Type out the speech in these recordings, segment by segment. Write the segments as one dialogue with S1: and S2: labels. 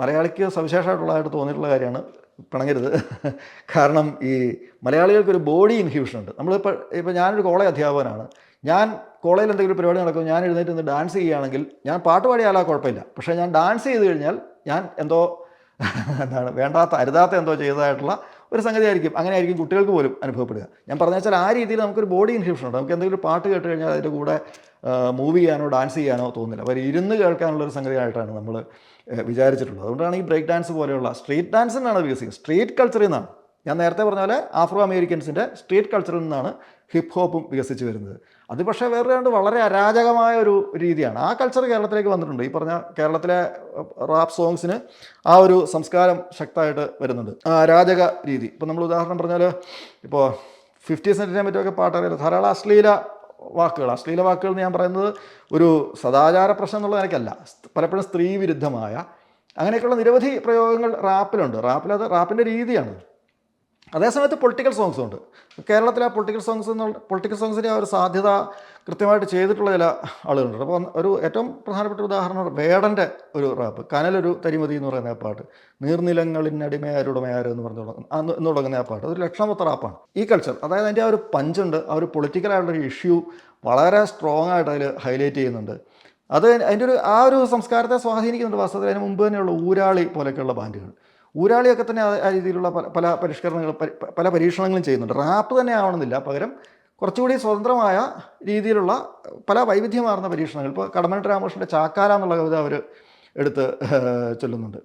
S1: മലയാളിക്ക് സവിശേഷമായിട്ടുള്ളതായിട്ട് തോന്നിയിട്ടുള്ള കാര്യമാണ് പിണങ്ങരുത്. കാരണം ഈ മലയാളികൾക്കൊരു ബോഡി ഇൻഹ്യൂഷൻ ഉണ്ട് നമ്മളിപ്പോൾ ഇപ്പോൾ ഞാനൊരു കോളേജ് അധ്യാപകനാണ്. ഞാൻ കോളേജിൽ എന്തെങ്കിലും പരിപാടി നടക്കും ഞാൻ എഴുന്നേറ്റ് നിന്ന് ഡാൻസ് ചെയ്യുകയാണെങ്കിൽ ഞാൻ പാട്ട് പാടിയാലാ കുഴപ്പമില്ല. പക്ഷേ ഞാൻ ഡാൻസ് ചെയ്ത് കഴിഞ്ഞാൽ ഞാൻ എന്തോ എന്താണ് വേണ്ടാത്ത അരുതാത്ത എന്തോ ചെയ്തതായിട്ടുള്ള ഒരു സംഗതി ആയിരിക്കും അങ്ങനെ ആയിരിക്കും കുട്ടികൾക്ക് പോലും അനുഭവപ്പെടുക. ഞാൻ പറഞ്ഞാൽ ആ രീതിയിൽ നമുക്കൊരു ബോഡി ഇൻഹ്യൂഷൻ ഉണ്ട് നമുക്ക് എന്തെങ്കിലും പാട്ട് കേട്ട് കഴിഞ്ഞാൽ അതിന്റെ കൂടെ മൂവ് ചെയ്യാനോ ഡാൻസ് ചെയ്യാനോ തോന്നുന്നില്ല. അവർ ഇരുന്ന് കേൾക്കാനുള്ളൊരു സംഗതിയായിട്ടാണ് നമ്മൾ വിചാരിച്ചിട്ടുള്ളത്. അതുകൊണ്ടാണ് ഈ ബ്രേക്ക് ഡാൻസ് പോലെയുള്ള സ്ട്രീറ്റ് ഡാൻസിനാണ് വികസിക്കുന്നത്. സ്ട്രീറ്റ് കൾച്ചറിൽ നിന്നാണ്. ഞാൻ നേരത്തെ പറഞ്ഞ പോലെ ആഫ്രോ അമേരിക്കൻസിന്റെ സ്ട്രീറ്റ് കൾച്ചറിൽ നിന്നാണ് ഹിപ്പ് ഹോപ്പും വികസിച്ച് വരുന്നത്. അത് പക്ഷേ വേറെ രണ്ട് വളരെ അരാജകമായ ഒരു രീതിയാണ്. ആ കൾച്ചർ കേരളത്തിലേക്ക് വന്നിട്ടുണ്ട്. ഈ പറഞ്ഞ കേരളത്തിലെ റാപ്പ് സോങ്സിന് ആ ഒരു സംസ്കാരം ശക്തമായിട്ട് വരുന്നുണ്ട്. അരാജക രീതി. ഇപ്പം നമ്മൾ ഉദാഹരണം പറഞ്ഞാൽ ഇപ്പോൾ ഫിഫ്റ്റി സെന്റിനെ പറ്റിയൊക്കെ പാട്ടറിയാലോ. ധാരാളം അശ്ലീല വാക്കുകൾ അശ്ലീല വാക്കുകൾ എന്ന് ഞാൻ പറയുന്നത് ഒരു സദാചാര പ്രശ്നം എന്നുള്ള നിലയ്ക്കല്ല. പലപ്പോഴും സ്ത്രീ വിരുദ്ധമായ അങ്ങനെയൊക്കെയുള്ള നിരവധി പ്രയോഗങ്ങൾ റാപ്പിലുണ്ട്. റാപ്പിലത് റാപ്പിന്റെ രീതിയാണ് അതേസമയത്ത് പൊളിറ്റിക്കൽ സോങ്സും ഉണ്ട്. കേരളത്തിലെ ആ പൊളിറ്റിക്കൽ സോങ്സ് എന്നുള്ള പൊളിറ്റിക്കൽ സോങ്സിന്റെ ആ ഒരു സാധ്യത കൃത്യമായിട്ട് ചെയ്തിട്ടുള്ള ചില ആളുകളുണ്ട്. അപ്പോൾ ഒരു ഏറ്റവും പ്രധാനപ്പെട്ട ഉദാഹരണം വേടന്റെ ഒരു റാപ്പ് കനലൊരു തരിമതി എന്ന് പറയുന്ന ആ പാട്ട്. നീർനിലങ്ങളിനടിമയാരുടമയാര് എന്ന് പറഞ്ഞു എന്ന് തുടങ്ങുന്ന ആ പാട്ട്. ഒരു ലക്ഷണമൊത്ത റാപ്പാണ് ഈ കൾച്ചർ അതായത് അതിന്റെ ആ ഒരു പഞ്ചുണ്ട് ആ ഒരു പൊളിറ്റിക്കലായിട്ടുള്ളൊരു ഇഷ്യൂ വളരെ സ്ട്രോങ് ആയിട്ട് അതിൽ ഹൈലൈറ്റ് ചെയ്യുന്നുണ്ട്. അത് അതിന്റെ ഒരു ആ ഒരു സംസ്കാരത്തെ സ്വാധീനിക്കുന്നുണ്ട് വാസ്തവത്തിൽ അതിന് മുമ്പ് തന്നെയുള്ള ഊരാളി പോലെയൊക്കെയുള്ള ബാൻഡുകൾ ഊരാളിയൊക്കെ തന്നെ ആ രീതിയിലുള്ള പല പല പരിഷ്കരണങ്ങൾ പ- പ- പല പരീക്ഷണങ്ങളും ചെയ്യുന്നുണ്ട്. റാപ്പ് തന്നെ ആവണമെന്നില്ല. പകരം കുറച്ചുകൂടി സ്വതന്ത്രമായ രീതിയിലുള്ള പല വൈവിധ്യമാർന്ന പരീക്ഷണങ്ങൾ. ഇപ്പോൾ കടമനട്ട് രാമകൃഷ്ണന്റെ ചാക്കാല എന്നുള്ള കവിത അവർ എടുത്ത് ചൊല്ലുന്നുണ്ട്.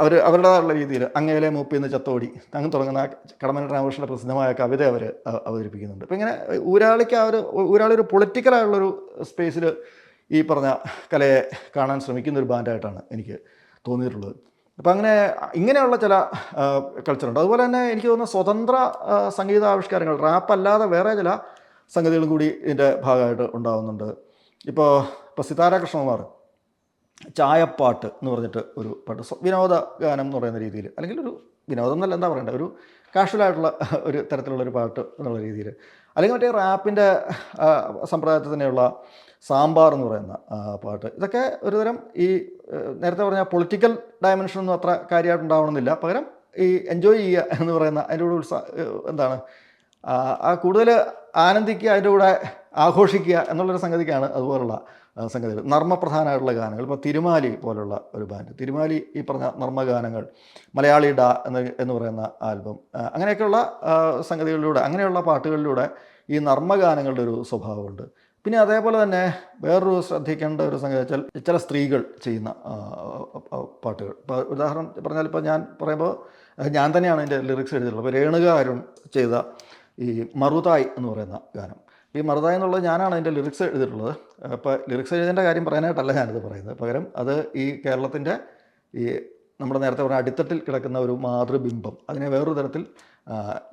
S1: അവർ അവരുടേതായുള്ള രീതിയിൽ അങ്ങയിലെ മൂപ്പിന്ന് ചത്തോടി അങ്ങ് തുടങ്ങുന്ന കടമനിട്ട് രാമകൃഷ്ണന്റെ പ്രസിദ്ധമായ കവിത അവർ അവതരിപ്പിക്കുന്നുണ്ട്. അപ്പോൾ ഇങ്ങനെ ഊരാളിക്ക് ആ ഒരു ഊരാളി ഒരു പൊളിറ്റിക്കലായുള്ളൊരു സ്പേസിൽ ഈ പറഞ്ഞ കലയെ കാണാൻ ശ്രമിക്കുന്ന ഒരു ബാൻഡായിട്ടാണ് എനിക്ക് തോന്നിയിട്ടുള്ളത്. അപ്പം അങ്ങനെ ഇങ്ങനെയുള്ള ചില കൾച്ചറുണ്ട് അതുപോലെ തന്നെ എനിക്ക് തോന്നുന്ന സ്വതന്ത്ര സംഗീതാവിഷ്കാരങ്ങൾ റാപ്പ് അല്ലാതെ വേറെ ചില സംഗതികളും കൂടി ഇതിന്റെ ഭാഗമായിട്ട് ഉണ്ടാകുന്നുണ്ട് ഇപ്പോൾ ഇപ്പോൾ സിതാര കൃഷ്ണകുമാർ ചായപ്പാട്ട് എന്ന് പറഞ്ഞിട്ട് ഒരു പാട്ട് വിനോദ ഗാനം എന്ന് പറയുന്ന രീതിയിൽ അല്ലെങ്കിൽ ഒരു വിനോദം എന്നല്ല എന്താ പറയണ്ടേ ഒരു കാഷ്വലായിട്ടുള്ള ഒരു തരത്തിലുള്ള ഒരു പാട്ട് എന്നുള്ള രീതിയിൽ. അല്ലെങ്കിൽ മറ്റേ റാപ്പിന്റെ സമ്പ്രദായത്തിൽ തന്നെയുള്ള സാമ്പാർ എന്ന് പറയുന്ന പാട്ട്. ഇതൊക്കെ ഒരുതരം ഈ നേരത്തെ പറഞ്ഞ പൊളിറ്റിക്കൽ ഡയമെൻഷനൊന്നും അത്ര കാര്യമായിട്ടുണ്ടാവണമെന്നില്ല പകരം ഈ എൻജോയ് ചെയ്യുക എന്ന് പറയുന്ന അതിന്റെ കൂടെ ഉത്സാഹ എന്താണ് കൂടുതൽ ആനന്ദിക്കുക അതിന്റെ കൂടെ ആഘോഷിക്കുക എന്നുള്ളൊരു സംഗതിക്കാണ് അതുപോലുള്ള സംഗതികൾ നർമ്മപ്രധാനമായിട്ടുള്ള ഗാനങ്ങൾ. ഇപ്പോൾ തിരുമാലി പോലുള്ള ഒരു ബാൻഡ് തിരുമാലി ഈ പറഞ്ഞ നർമ്മഗാനങ്ങൾ. മലയാളി ഡ എന്ന് എന്ന് പറയുന്ന ആൽബം. അങ്ങനെയൊക്കെയുള്ള സംഗതികളിലൂടെ അങ്ങനെയുള്ള പാട്ടുകളിലൂടെ ഈ നർമ്മഗാനങ്ങളുടെ ഒരു സ്വഭാവമുണ്ട്. പിന്നെ അതേപോലെ തന്നെ വേറൊരു ശ്രദ്ധിക്കേണ്ട ഒരു സംഗതി വെച്ചാൽ ചില സ്ത്രീകൾ ചെയ്യുന്ന പാട്ടുകൾ. ഇപ്പോൾ ഉദാഹരണം പറഞ്ഞാൽ ഇപ്പോൾ ഞാൻ പറയുമ്പോൾ ഞാൻ തന്നെയാണ് എന്റെ ലിറിക്സ് എഴുതിയിട്ടുള്ളത്. അപ്പോൾ രേണുക അരുൺ ചെയ്ത ഈ മറുതായ് എന്ന് പറയുന്ന ഗാനം. ഈ മറുതായ എന്നുള്ളത് ഞാനാണ് അതിന്റെ ലിറിക്സ് എഴുതിയിട്ടുള്ളത്. അപ്പോൾ ലിറിക്സ് എഴുതേണ്ട കാര്യം പറയാനായിട്ടല്ല ഞാനിത് പറയുന്നത്. പകരം അത് ഈ കേരളത്തിന്റെ ഈ നമ്മുടെ നേരത്തെ പറഞ്ഞ അടിത്തട്ടിൽ കിടക്കുന്ന ഒരു മാതൃബിംബം അതിനെ വേറൊരു തരത്തിൽ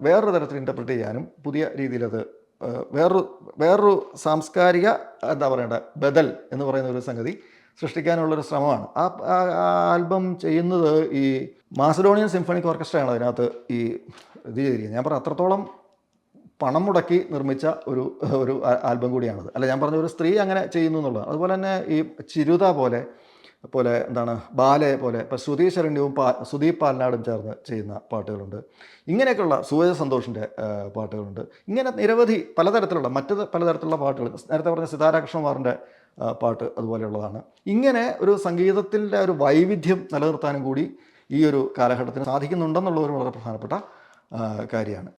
S1: വേറൊരു തരത്തിൽ ഇന്റർപ്രറ്റ് ചെയ്യാനും പുതിയ രീതിയിലത് വേറൊരു വേറൊരു സാംസ്കാരിക എന്താ പറയേണ്ട ബദൽ എന്ന് പറയുന്ന ഒരു സംഗതി സൃഷ്ടിക്കാനുള്ളൊരു ശ്രമമാണ്. ആ ആൽബം ചെയ്യുന്നത് ഈ മാസഡോണിയൻ സിംഫണിക് ഓർക്കസ്ട്രയാണ് അതിനകത്ത് ഈ ഇത് ചെയ്തിരിക്കുന്നത്. ഞാൻ പറഞ്ഞ അത്രത്തോളം പണം മുടക്കി നിർമ്മിച്ച ഒരു ഒരു ആൽബം കൂടിയാണത്. അല്ല ഞാൻ പറഞ്ഞ ഒരു സ്ത്രീ അങ്ങനെ ചെയ്യുന്നു എന്നുള്ളത്. അതുപോലെ തന്നെ ഈ ചിരുത പോലെ പോലെ എന്താണ് ബാലെ പോലെ ഇപ്പോൾ ശ്രുതി ശരണ്യവും പാ സുദീപ് പാലനാടും ചേർന്ന് ചെയ്യുന്ന പാട്ടുകളുണ്ട്. ഇങ്ങനെയൊക്കെയുള്ള സൂര്യ സന്തോഷിന്റെ പാട്ടുകളുണ്ട്. ഇങ്ങനെ നിരവധി പലതരത്തിലുള്ള മറ്റ് പലതരത്തിലുള്ള പാട്ടുകൾ നേരത്തെ പറഞ്ഞ സിതാരാകൃഷ്ണകുമാറിന്റെ പാട്ട് അതുപോലെയുള്ളതാണ്. ഇങ്ങനെ ഒരു സംഗീതത്തിന്റെ ഒരു വൈവിധ്യം നിലനിർത്താനും കൂടി ഈ ഒരു കാലഘട്ടത്തിന് സാധിക്കുന്നുണ്ടെന്നുള്ളൊരു വളരെ പ്രധാനപ്പെട്ട കാര്യമാണ്.